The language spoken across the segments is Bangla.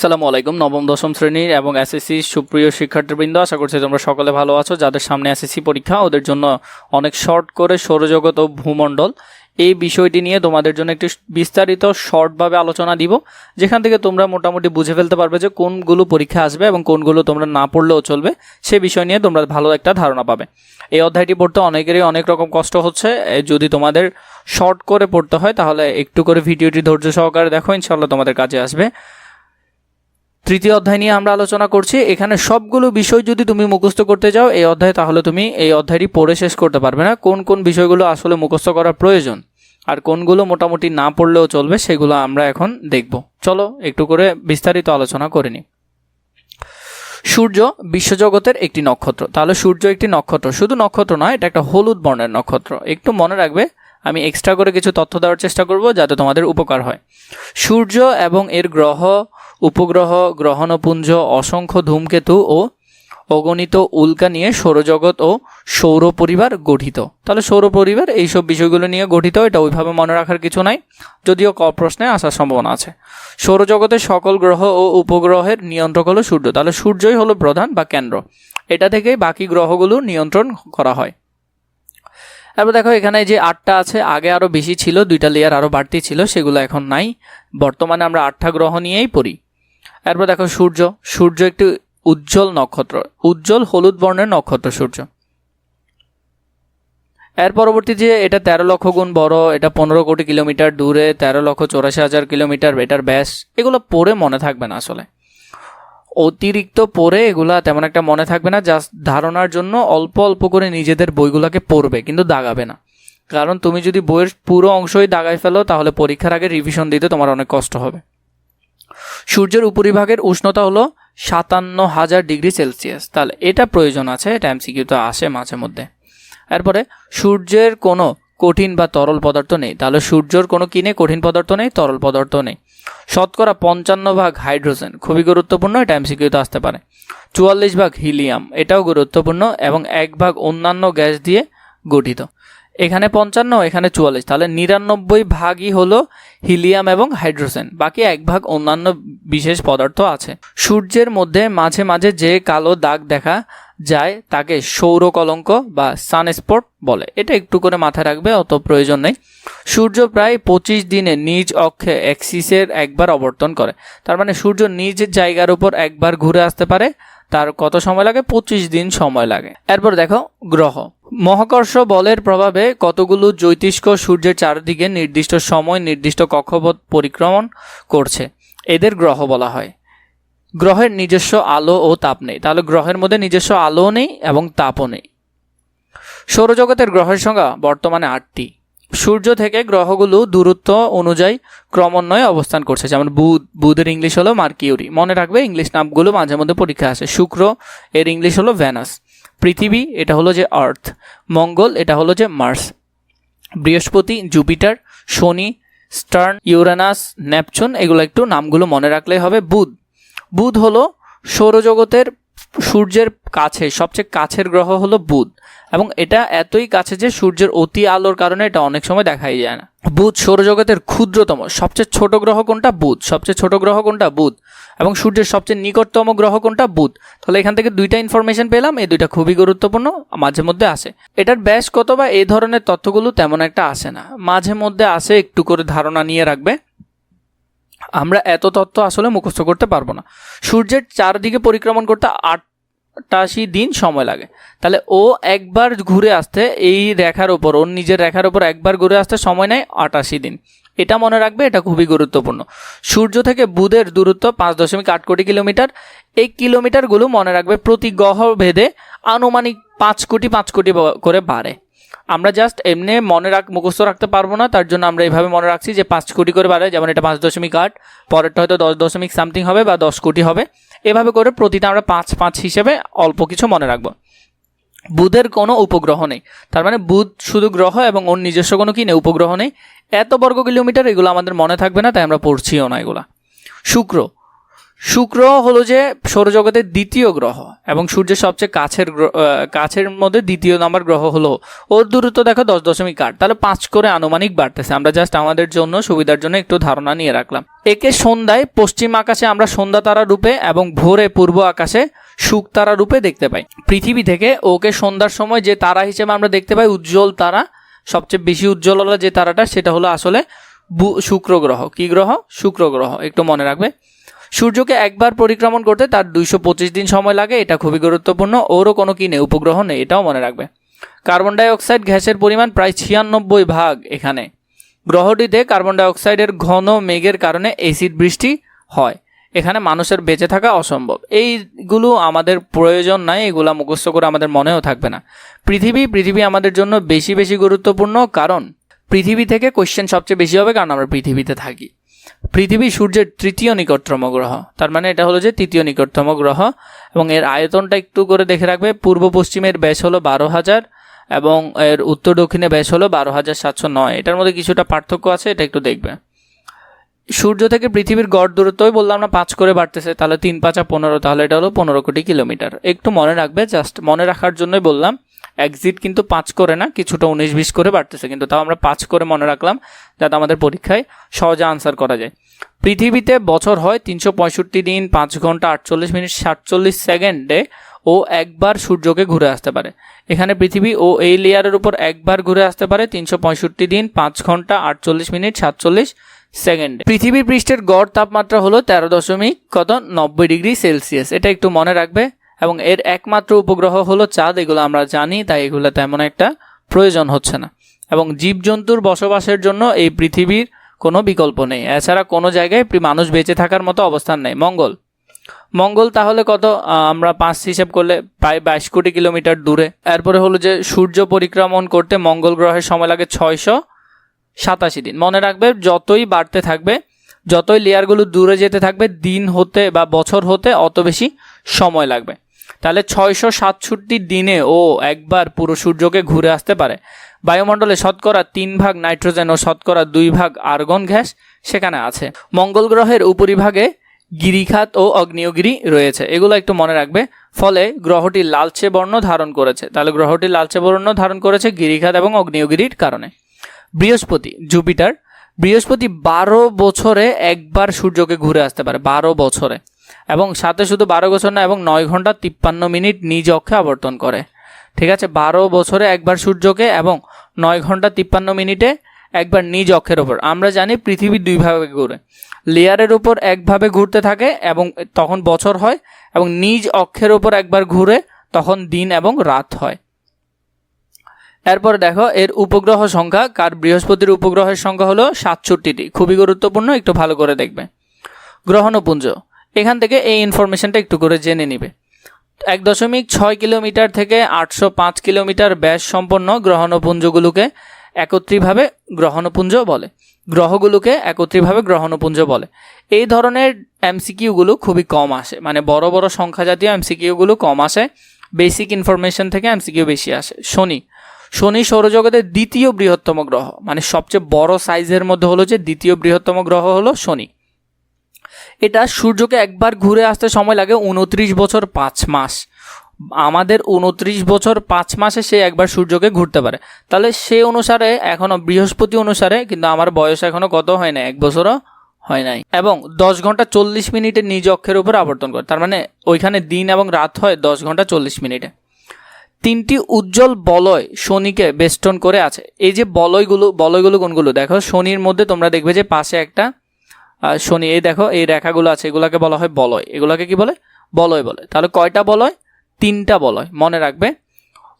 সালামু আলাইকুম, নবম, দশম শ্রেণির এবং এসএসসি সুপ্রিয় শিক্ষার্থীবৃন্দ, আশা করছি তোমরা সকলে ভালো আছো। যাদের সামনে এসএসসি পরীক্ষা, ওদের জন্য অনেক শর্ট করে সৌরজগৎ ও ভূমণ্ডল। এই বিষয়টি নিয়ে তোমাদের জন্য একটি বিস্তারিত শর্টভাবে আলোচনা দিব, যেখান থেকে তোমরা মোটামুটি বুঝে ফেলতে পারবে যে কোনগুলো পরীক্ষা আসবে এবং কোনগুলো তোমরা না পড়লেও চলবে। সে বিষয় নিয়ে তোমরা ভালো একটা ধারণা পাবে। এই অধ্যায়টি পড়তে অনেকেরই অনেক রকম কষ্ট হচ্ছে। যদি তোমাদের শর্ট করে পড়তে হয়, তাহলে একটু করে ভিডিওটি ধৈর্য সহকারে দেখো ইনশাল্লাহ তোমাদের কাজে আসবে। তৃতীয় অধ্যায় নিয়ে আমরা আলোচনা করছি। এখানে সবগুলো বিষয় যদি তুমি মুখস্থ করতে যাও, এই অধ্যায়, তাহলে তুমি এই অধ্যায়টি পড়ে শেষ করতে পারবে না। কোন কোন বিষয়গুলো আসলে মুখস্থ করা প্রয়োজন আর কোনগুলো মোটামুটি না পড়লেও চলবে, সেগুলো আমরা এখন দেখব। চলো, একটু করে বিস্তারিত আলোচনা করে নিই। সূর্য বিশ্বজগতের একটি নক্ষত্র। তাহলে সূর্য একটি নক্ষত্র। শুধু নক্ষত্র নয়, এটা একটা হলুদ বর্ণের নক্ষত্র। একটু মনে রাখবে আমি এক্সট্রা করে কিছু তথ্য দেওয়ার চেষ্টা করব যাতে তোমাদের উপকার হয়। সূর্য এবং এর গ্রহ, উপগ্রহ, গ্রহণপুঞ্জ, অসংখ্য ধূমকেতু ও অগণিত উল্কা নিয়ে সৌরজগৎ ও সৌর পরিবার গঠিত। তাহলে সৌর পরিবার এইসব বিষয়গুলো নিয়ে গঠিত, এটা ওইভাবে মনে রাখার কিছু নাই, যদিও ক প্রশ্নে আসার সম্ভাবনা আছে। সৌরজগতের সকল গ্রহ ও উপগ্রহের নিয়ন্ত্রক হলো সূর্য। তাহলে সূর্যই হলো প্রধান বা কেন্দ্র। এটা থেকেই বাকি গ্রহগুলো নিয়ন্ত্রণ করা হয়। এবার দেখো, এখানে যে আটটা আছে, আগে আরও বেশি ছিল, দুইটা লেয়ার আরও বাড়তি ছিল, সেগুলো এখন নাই। বর্তমানে আমরা আটটা গ্রহ নিয়েই পড়ি। এরপর দেখো, সূর্য। সূর্য একটি উজ্জ্বল নক্ষত্র। উজ্জ্বল হলুদ বর্ণের নক্ষত্র সূর্য। এর পরবর্তী যে, এটা তেরো লক্ষ গুণ বড়, এটা পনেরো কোটি কিলোমিটার দূরে, তেরো লক্ষ চৌরাশি হাজার কিলোমিটার, এটার ব্যাস। এগুলো পড়ে মনে থাকবে না আসলে। অতিরিক্ত পড়ে এগুলা তেমন একটা মনে থাকবে না জাস্ট ধারণার জন্য অল্প অল্প করে নিজেদের বইগুলোকে পড়বে, কিন্তু দাগাবে না। কারণ তুমি যদি বইয়ের পুরো অংশই দাগায় ফেলো, তাহলে পরীক্ষার আগে রিভিশন দিতে তোমার অনেক কষ্ট হবে। সূর্যের উপরিভাগের উষ্ণতা হলো সাতান্ন হাজার ডিগ্রি সেলসিয়াস। তাহলে এটা প্রয়োজন আছে, এটা এমসিকিউতে আসে মাঝে মধ্যে। এরপরে, সূর্যের কোনো কঠিন বা তরল পদার্থ নেই। তাহলে সূর্যের কোনো কিনে কঠিন পদার্থ নেই, তরল পদার্থ নেই। শতকরা পঞ্চান্ন ভাগ হাইড্রোজেন। খুবই গুরুত্বপূর্ণ, এটা এমসিকিউতে আসতে পারে। চুয়াল্লিশ ভাগ হিলিয়াম, এটাও গুরুত্বপূর্ণ, এবং এক ভাগ অন্যান্য গ্যাস দিয়ে গঠিত। এখানে পঞ্চান্ন, এখানে চুয়াল্লিশ, তাহলে নিরানব্বই ভাগই হলো হিলিয়াম এবং হাইড্রোজেন, বাকি এক ভাগ অন্যান্য বিশেষ পদার্থ আছে। সূর্যের মধ্যে মাঝে মাঝে যে কালো দাগ দেখা যায় তাকে সৌর কলঙ্ক বা সানস্পট বলে। এটা একটু করে মাথায় রাখবে, অত প্রয়োজন নেই। সূর্য প্রায় পঁচিশ দিনে নিজ অক্ষে অ্যাক্সিসের একবার অবর্তন করে। তার মানে সূর্য নিজ জায়গার উপর একবার ঘুরে আসতে পারে। তার কত সময় লাগে? পঁচিশ দিন সময় লাগে। এরপর দেখো, গ্রহ। মহাকর্ষ বলের প্রভাবে কতগুলো জ্যোতিষ্ক সূর্যের চারদিকে নির্দিষ্ট সময়, নির্দিষ্ট কক্ষপথ পরিক্রমণ করছে। এদের গ্রহ বলা হয়। গ্রহের নিজস্ব আলো ও তাপ নেই। তাহলে গ্রহের মধ্যে নিজস্ব আলো নেই এবং তাপও নেই। সৌরজগতের গ্রহের সংখ্যা বর্তমানে আটটি। সূর্য থেকে গ্রহগুলো দূরত্ব অনুযায়ী ক্রমান্বয়ে অবস্থান করছে। যেমন বুধ, বুধের ইংলিশ হলো মার্কিউরি। মনে রাখবে, ইংলিশ নামগুলো মাঝে মধ্যে পরীক্ষা আসে। শুক্র, এর ইংলিশ হলো ভ্যানাস পৃথিবী, এটা হলো যে আর্থ। মঙ্গল, এটা হলো যে মার্স। বৃহস্পতি, জুপিটার, শনি, স্টার্ন, ইউরেনাস, নেপচুন, এগুলো একটু নামগুলো মনে রাখলেই হবে। বুধ বুধ হলো সৌরজগতের সূর্যের কাছে, সবচেয়ে কাছের গ্রহ হলো বুধ। এবং এটা এতই কাছে যে সূর্যের অতি আলোর কারণে এটা অনেক সময় দেখাই যায় না। বুধ সৌরজগতের ক্ষুদ্রতম, সবচেয়ে ছোট গ্রহ কোনটা বুধ, সবচেয়ে ছোট গ্রহ কোনটা বুধ, এবং সূর্যের সবচেয়ে নিকটতম গ্রহ কোনটা বুধ। তাহলে এখান থেকে দুইটা ইনফরমেশন পেলাম, এই দুইটা খুবই গুরুত্বপূর্ণ, মাঝে মধ্যে আসে। এটার ব্যাস কত বা এই ধরনের তথ্যগুলো তেমন একটা আসে না। মাঝে মধ্যে আসে, একটু করে ধারণা নিয়ে রাখবে। আমরা এত তথ্য আসলে মুখস্থ করতে পারব না। সূর্যের চারদিকে পরিক্রমণ করতে আটাশি দিন সময় লাগে। তাহলে ও একবার ঘুরে আসতে, এই রেখার ওপর ওর নিজের রেখার ওপর একবার ঘুরে আসতে সময় নেয় আটাশি দিন। এটা মনে রাখবে, এটা খুবই গুরুত্বপূর্ণ। সূর্য থেকে বুধের দূরত্ব পাঁচ দশমিক আট কোটি কিলোমিটার। এই কিলোমিটারগুলো মনে রাখবে প্রতি গ্রহ ভেদে আনুমানিক পাঁচ কোটি পাঁচ কোটি করে বাড়ে। আমরা জাস্ট এমনি মনে রাখ, মুখস্থ রাখতে পারব না, তার জন্য আমরা এইভাবে মনে রাখছি যে পাঁচ কোটি করে বাড়ে যেমন এটা পাঁচ দশমিক আট, পরেরটা হয়তো দশ দশমিক সামথিং হবে বা দশ কোটি হবে। এভাবে করে প্রতিটা আমরা পাঁচ পাঁচ হিসেবে অল্প কিছু মনে রাখব। বুধের কোনো উপগ্রহ নেই। তার মানে বুধ শুধু গ্রহ এবং ওর নিজস্ব কোনো কি নেই, উপগ্রহ নেই। এত বর্গ কিলোমিটার এগুলো আমাদের মনে থাকবে না, তাই আমরা পড়ছিও না এগুলা। শুক্র শুক্র হলো যে সৌরজগতের দ্বিতীয় গ্রহ এবং সূর্যের সবচেয়ে কাছের কাছের মধ্যে দ্বিতীয় নম্বর গ্রহ হলো ওর দূরত্ব দেখো দশ দশমিক আট। তাহলে পাঁচ করে আনুমানিক বাড়তেছে। আমরা জাস্ট আমাদের জন্য, সুবিধার জন্য একটু ধারণা নিয়ে রাখলাম। একে সন্ধ্যায় পশ্চিম আকাশে আমরা সন্ধ্যা তারা রূপে এবং ভোরে পূর্ব আকাশে শুক তারা রূপে দেখতে পাই। পৃথিবী থেকে ওকে সন্ধ্যার সময় যে তারা হিসেবে আমরা দেখতে পাই, উজ্জ্বল তারা, সবচেয়ে বেশি উজ্জ্বল হলো যে তারাটা, সেটা হলো আসলে শুক্র গ্রহ। কি গ্রহ? শুক্র গ্রহ। একটু মনে রাখবে। সূর্যকে একবার পরিক্রমণ করতে তার দুইশো পঁচিশ দিন সময় লাগে, এটা খুবই গুরুত্বপূর্ণ। ওরও কোনো কি নেই, উপগ্রহ নেই, এটাও মনে রাখবে। কার্বন ডাই অক্সাইড গ্যাসের পরিমাণ প্রায় ছিয়ানব্বই ভাগ এখানে। গ্রহটিতে কার্বন ডাইঅক্সাইডের ঘন মেঘের কারণে এসিড বৃষ্টি হয়। এখানে মানুষের বেঁচে থাকা অসম্ভব। এইগুলো আমাদের প্রয়োজন নাই, এগুলা মুখস্থ করে আমাদের মনেও থাকবে না। পৃথিবী পৃথিবী আমাদের জন্য বেশি বেশি গুরুত্বপূর্ণ, কারণ পৃথিবী থেকে কোশ্চেন সবচেয়ে বেশি হবে, কারণ আমরা পৃথিবীতে থাকি। পৃথিবী সূর্যের তৃতীয় নিকটতম গ্রহ। তার মানে এটা হলো যে তৃতীয় নিকটতম গ্রহ। এবং এর আয়তনটা একটু করে দেখে রাখবে, পূর্ব পশ্চিমের ব্যাস হলো বারো হাজার এবং এর উত্তর দক্ষিণে ব্যাস হলো বারো হাজার সাতশো নয়। এটার মধ্যে কিছুটা পার্থক্য আছে, এটা একটু দেখবে। সূর্য থেকে পৃথিবীর গড় দূরত্বই বললাম না, পাঁচ করে বাড়তেছে, তাহলে তিন পাঁচা পনেরো, তাহলে এটা হলো পনেরো কোটি কিলোমিটার। একটু মনে রাখবে, জাস্ট মনে রাখার জন্যই বললাম এক্সিট কিন্তু পাঁচ করে না, কিছুটা উনিশ বিশ করে বাড়তেছে, কিন্তু তাও আমরা পাঁচ করে মনে রাখলাম যাতে আমাদের পরীক্ষায় সহজে আনসার করা যায়। পৃথিবীতে বছর হয় তিনশো পঁয়ষট্টি দিন, পাঁচ ঘণ্টা আটচল্লিশ মিনিট, সাতচল্লিশ সেকেন্ডে ও একবার সূর্যকে ঘুরে আসতে পারে। এখানে পৃথিবী ও এই লেয়ারের উপর একবার ঘুরে আসতে পারে, তিনশো পঁয়ষট্টি দিন, পাঁচ ঘণ্টা আটচল্লিশ মিনিট, সাতচল্লিশ সেকেন্ডে। পৃথিবী পৃষ্ঠের গড় তাপমাত্রা হলো তেরো দশমিক কত? নব্বই ডিগ্রি সেলসিয়াস। এটা একটু মনে রাখবে। এবং এর একমাত্র উপগ্রহ হলো চাঁদ, এগুলো আমরা জানি, তাই এগুলো তেমন একটা প্রয়োজন হচ্ছে না। এবং জীবজন্তুর বসবাসের জন্য এই পৃথিবীর কোনো বিকল্প নেই। এছাড়া কোনো জায়গায় মানুষ বেঁচে থাকার মতো অবস্থান নেই। মঙ্গল। মঙ্গল তাহলে কত? আমরা পাঁচ হিসাব করলে প্রায় বাইশ কোটি কিলোমিটার দূরে। এরপরে হলো যে সূর্য পরিক্রমণ করতে মঙ্গল গ্রহের সময় লাগে ছয়শো সাতাশি দিন। মনে রাখবে, যতই বাড়তে থাকবে, যতই লেয়ারগুলো দূরে যেতে থাকবে, দিন হতে বা বছর হতে অত বেশি সময় লাগবে। তাহলে ছয়শো সাতষট্টি দিনে ও একবার পুরো সূর্যকে ঘুরে আসতে পারে। বায়ুমণ্ডলে শতকরা তিন ভাগ নাইট্রোজেন ও শতকরা দুই ভাগ আর্গন গ্যাস সেখানে আছে। মঙ্গল গ্রহের উপরিভাগে গিরিখাত ও অগ্নিয়গিরি রয়েছে। এগুলো একটু মনে রাখবে। ফলে গ্রহটি লালচে বর্ণ ধারণ করেছে। তাহলে গ্রহটি লালচে বর্ণ ধারণ করেছে গিরিখাত এবং অগ্নিয়গিরির কারণে। বৃহস্পতি, জুপিটার। বৃহস্পতি বারো বছরে একবার সূর্যকে ঘুরে আসতে পারে। বারো বছরে। এবং সাথে শুধু বারো বছর না, এবং নয় ঘণ্টা তিপ্পান্ন মিনিট নিজ অক্ষে আবর্তন করে। ঠিক আছে, বারো বছরে একবার সূর্যকে এবং নয় ঘণ্টা তিপ্পান্ন মিনিটে একবার নিজ অক্ষের ওপর। আমরা জানি পৃথিবী দুইভাবে ঘুরে। লেয়ারের উপর একভাবে ঘুরতে থাকে এবং তখন বছর হয়, এবং নিজ অক্ষের ওপর একবার ঘুরে তখন দিন এবং রাত হয়। এরপর দেখো, এর উপগ্রহ সংখ্যা, কার বৃহস্পতির উপগ্রহের সংখ্যা হলো সাতষট্টিটি। খুবই গুরুত্বপূর্ণ, একটু ভালো করে দেখবে। গ্রহণপুঞ্জ এখান থেকে এই ইনফরমেশনটা একটু করে জেনে নিবে। এক দশমিক ছয় কিলোমিটার থেকে আটশো পাঁচ কিলোমিটার ব্যাস সম্পন্ন গ্রহণপুঞ্জগুলোকে একত্রিতভাবে গ্রহণপুঞ্জ বলে। গ্রহগুলোকে একত্রিতভাবে গ্রহণপুঞ্জ বলে। এই ধরনের এমসিকিউগুলো খুবই কম আসে। মানে বড় বড় সংখ্যা জাতীয় এমসিকিউগুলো কম আসে। বেসিক ইনফরমেশন থেকে এমসিকিউ বেশি আসে। শনি। শনি সৌরজগতের দ্বিতীয় বৃহত্তম গ্রহ। মানে সবচেয়ে বড় সাইজের মধ্যে হলো যে দ্বিতীয় বৃহত্তম গ্রহ হলো শনি। এটা সূর্যকে একবার ঘুরে আসতে সময় লাগে উনত্রিশ বছর পাঁচ মাস। আমাদের উনত্রিশ বছর পাঁচ মাসে সে একবার সূর্যকে ঘুরতে পারে। তাহলে সে অনুসারে এখনও বৃহস্পতি অনুসারে, কিন্তু আমার বয়স এখনও কত হয় না এক বছরও হয় নাই। এবং দশ ঘণ্টা চল্লিশ মিনিটে নিজ অক্ষের উপর আবর্তন করে। তার মানে ওইখানে দিন এবং রাত হয় দশ ঘণ্টা চল্লিশ মিনিটে। তিনটি উজ্জ্বল বলয় শনিকে বেষ্টন করে আছে। এই যে বলয়গুলো বলয়গুলো কোনগুলো? দেখো, শনির মধ্যে তোমরা দেখবে যে পাশে একটা শনি, এই দেখো, এই রেখাগুলো আছে, এগুলোকে বলা হয় বলয়। এগুলোকে কি বলে? বলয় বলে। তাহলে কয়টা বলয়? তিনটা বলয়। মনে রাখবে,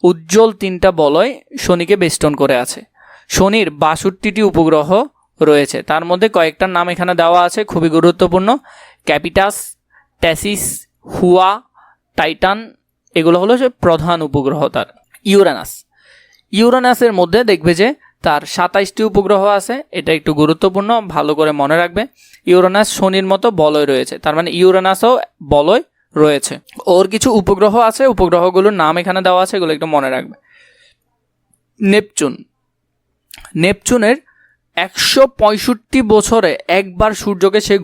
উজ্জ্বল তিনটা বলয় শনিকে বেষ্টন করে আছে। শনির বাষট্টিটি উপগ্রহ রয়েছে। তার মধ্যে কয়েকটার নাম এখানে দেওয়া আছে, খুবই গুরুত্বপূর্ণ। ক্যাপিটাস, ট্যাসিস, হুয়া, টাইটান, এগুলো হলো প্রধান উপগ্রহ তার। ইউরানাস। ইউরানাসের মধ্যে দেখবে যে তার সাতাইশটি উপগ্রহ আছে, এটা একটু গুরুত্বপূর্ণ, ভালো করে মনে রাখবে। ইউরেনাস শনির মতো বলয় রয়েছে, তার মানে ইউরেনাসও বলয় রয়েছে। ওর কিছু উপগ্রহ আছে, উপগ্রহগুলোর নাম এখানে দেওয়া আছে, এগুলো একটু মনে রাখবে। নেপচুন। নেপচুনের একশো পঁয়ষট্টি বছরে একবার সূর্যকে সে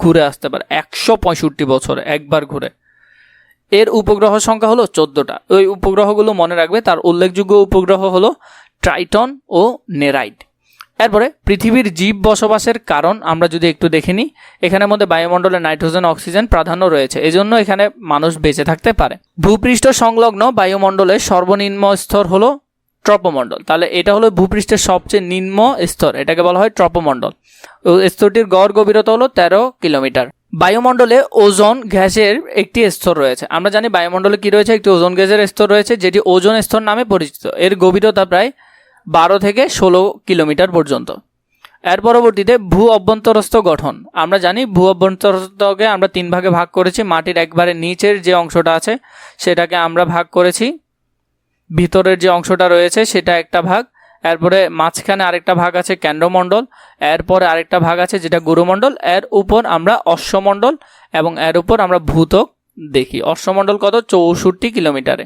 ঘুর আসতে পারে, একশো পঁয়ষট্টি বছরে একবার ঘুরে। এর উপগ্রহ সংখ্যা হলো চোদ্দোটা। ওই উপগ্রহগুলো মনে রাখবে, তার উল্লেখযোগ্য উপগ্রহ হলো ট্রাইটন ও নেরাইট এরপরে পৃথিবীর জীব বসবাসের কারণ আমরা যদি একটু দেখে নিই, এখানের মধ্যে বায়ুমণ্ডলে নাইট্রোজেন, অক্সিজেন প্রাধান্য রয়েছে। এজন্য এখানে মানুষ বেঁচে থাকতে পারে। ভূপৃষ্ঠ সংলগ্ন বায়ুমণ্ডলের সর্বনিম্ন স্তর হলো ট্রপমণ্ডল। তাহলে এটা হলো ভূপৃষ্ঠের সবচেয়ে নিম্ন স্তর। এটাকে বলা হয় ট্রপোমণ্ডল। স্তরটির গড় গভীরতা হলো তেরো কিলোমিটার। বায়ুমণ্ডলে ওজোন গ্যাসের একটি স্তর রয়েছে। আমরা জানি বায়ুমণ্ডলে কি রয়েছে? একটি ওজোন গ্যাসের স্তর রয়েছে, যেটি ওজোন স্তর নামে পরিচিত। এর গভীরতা প্রায় বারো থেকে ষোলো কিলোমিটার পর্যন্ত। এর পরবর্তীতে ভূ অভ্যন্তরস্থ গঠন। আমরা জানি ভূ অভ্যন্তরস্থকে আমরা তিন ভাগে ভাগ করেছি। মাটির একবারে নিচের যে অংশটা আছে, সেটাকে আমরা ভাগ করেছি। ভিতরের যে অংশটা রয়েছে, সেটা একটা ভাগ। এরপরে মাঝখানে আরেকটা ভাগ আছে কেন্দ্রমণ্ডল। এরপরে আরেকটা ভাগ আছে যেটা গুরুমণ্ডল। এর উপর আমরা অশ্বমণ্ডল এবং এর উপর আমরা ভূতক দেখি। অশ্বমণ্ডল কত? চৌষট্টি কিলোমিটারে।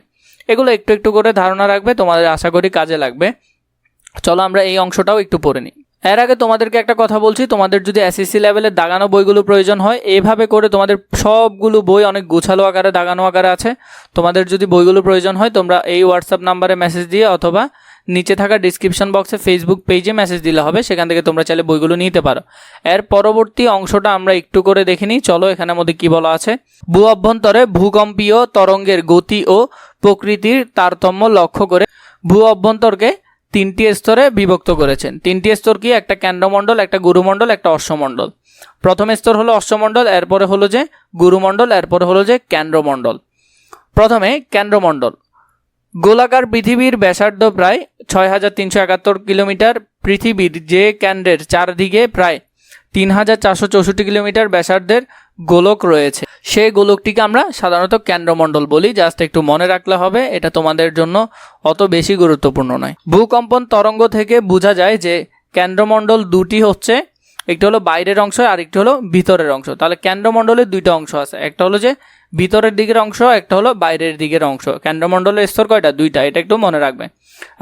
এগুলো একটু একটু করে ধারণা রাখবে, তোমাদের আশা করি কাজে লাগবে। চলো আমরা এই অংশটাও একটু পড়ে নিই। এর আগে তোমাদেরকে একটা কথা বলছি, তোমাদের যদি এসএসসি লেভেলের দাগানো বইগুলো প্রয়োজন হয়, এভাবে করে তোমাদের সবগুলো বই অনেক গোছালো আকারে, দাগানো আকারে আছে। তোমাদের যদি বইগুলো প্রয়োজন হয়, তোমরা এই হোয়াটসঅ্যাপ নাম্বারে মেসেজ দিয়ে অথবা নিচে থাকা ডিসক্রিপশন বক্সে ফেসবুক পেজে মেসেজ দিলে হবে, সেখান থেকে তোমরা চাইলে বইগুলো নিতে পারো। এর পরবর্তী অংশটা আমরা একটু করে দেখে নিই। চলো এখানের মধ্যে কি বলা আছে? ভূ অভ্যন্তরে ভূকম্পীয় তরঙ্গের গতি ও প্রকৃতির তারতম্য লক্ষ্য করে ভূ অভ্যন্তরকে তিনটি স্তরে বিভক্ত করেছেন। তিনটি স্তর কি? একটা কেন্দ্রমণ্ডল, একটা গুরুমণ্ডল, একটা অশ্বমণ্ডল। প্রথম স্তর হলো অশ্বমণ্ডল, এরপরে হলো যে গুরুমণ্ডল, এরপরে হলো যে কেন্দ্রমণ্ডল। প্রথমে কেন্দ্রমণ্ডল। গোলাকার পৃথিবীর ব্যাসার্ধ প্রায় ছয় হাজার তিনশো একাত্তর কিলোমিটার। পৃথিবীর যে কেন্দ্রের চারদিকে প্রায় তিন হাজার চারশো চৌষট্টি কিলোমিটার ব্যাসার্ধের গোলক রয়েছে। সেই গোলকটিকে আমরা সাধারণত কেন্দ্রমণ্ডল বলি জাস্ট একটু মনে রাখলে হবে, এটা তোমাদের জন্য অত বেশি গুরুত্বপূর্ণ নয়। ভূকম্পন তরঙ্গ থেকে বোঝা যায় যে কেন্দ্রমণ্ডল দুটি হচ্ছে, একটি হলো বাইরের অংশ আর একটি হলো ভিতরের অংশ। তাহলে কেন্দ্রমণ্ডলের দুইটা অংশ আছে, একটা হলো যে ভিতরের দিকের অংশ, একটা হলো বাইরের দিকের অংশ। কেন্দ্রমণ্ডলের স্তর কয়টা? দুইটা, এটা একটু মনে রাখবে।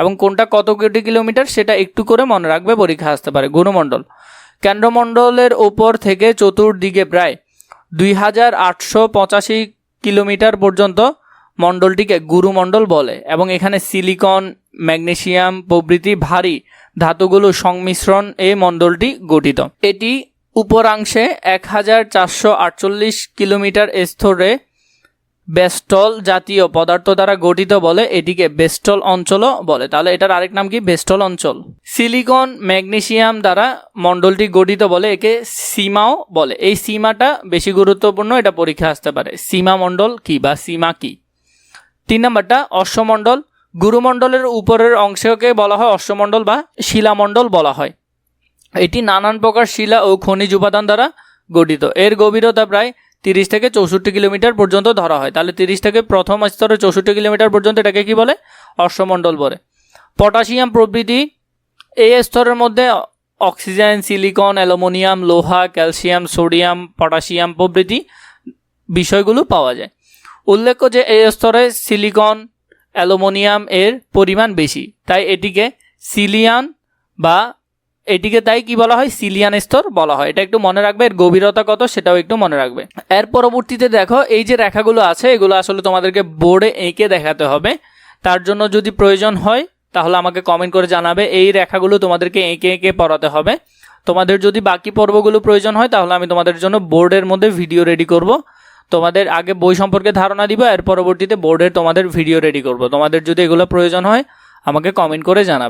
এবং কোনটা কত কোটি কিলোমিটার, সেটা একটু করে মনে রাখবে, পরীক্ষা আসতে পারে। গুরুমণ্ডল কেন্দ্রমণ্ডলের ওপর থেকে চতুর্দিকে প্রায় দুই হাজার আটশো পঁচাশি কিলোমিটার পর্যন্ত মণ্ডলটিকে গুরুমণ্ডল বলে এবং এখানে সিলিকন, ম্যাগনেসিয়াম প্রভৃতি ভারী ধাতুগুলো সংমিশ্রণ এই মণ্ডলটি গঠিত। এটি উপরাংশে এক হাজার চারশো আটচল্লিশ কিলোমিটার স্তরে বেস্টল জাতীয় পদার্থ দ্বারা গঠিত বলে এটিকে বেস্টল অঞ্চলও বলে। তাহলে এটার আরেক নাম কি? বেস্টল অঞ্চল। সিলিকন, ম্যাগনেসিয়াম দ্বারা মণ্ডলটি গঠিত বলে একে সীমাও বলে। এই সীমাটা বেশি গুরুত্বপূর্ণ, এটা পরীক্ষা আসতে পারে। সীমা মণ্ডল কি বা সীমা কি? তিন নম্বরটা, অশ্বমণ্ডল। গুরুমণ্ডলের উপরের অংশকে বলা হয় অশ্বমণ্ডল বা শিলামণ্ডল বলা হয়। এটি নানান প্রকার শিলা ও খনিজ উপাদান দ্বারা গঠিত। এর গভীরতা প্রায় তিরিশ থেকে চৌষট্টি কিলোমিটার পর্যন্ত ধরা হয়। তাহলে তিরিশ থেকে প্রথম স্তরে চৌষট্টি কিলোমিটার পর্যন্ত এটাকে কি বলে? অশ্বমণ্ডল বলে। পটাশিয়াম প্রভৃতি এই স্তরের মধ্যে অক্সিজেন, সিলিকন, অ্যালুমিনিয়াম, লোহা, ক্যালসিয়াম, সোডিয়াম, পটাশিয়াম প্রভৃতি বিষয়গুলো পাওয়া যায়। উল্লেখ্য যে এই স্তরে সিলিকন, অ্যালুমিনিয়াম এর পরিমাণ বেশি। তাই এটিকে সিলিয়ান বা এটিকে তাই কি বলা হয়? সিলিয়ান স্তর বলা হয়। এটা একটু মনে রাখবে, এর গভীরতা কত সেটাও একটু মনে রাখবে। এর পরবর্তীতে দেখো, এই যে রেখাগুলো আছে, এগুলো আসলে তোমাদেরকে বোর্ডে এঁকে দেখাতে হবে। তার জন্য যদি প্রয়োজন হয়, তাহলে আমাকে কমেন্ট করে জানাবে। এই রেখাগুলো তোমাদেরকে এঁকে এঁকে পড়াতে হবে। তোমাদের যদি বাকি পর্বগুলো প্রয়োজন হয়, তাহলে আমি তোমাদের জন্য বোর্ডের মধ্যে ভিডিও রেডি করব। তোমাদের আগে বই সম্পর্কে ধারণা দিব, এর পরবর্তীতে বোর্ডের তোমাদের ভিডিও রেডি করব। তোমাদের যদি এগুলো প্রয়োজন হয়, আমাকে কমেন্ট করে জানাবে।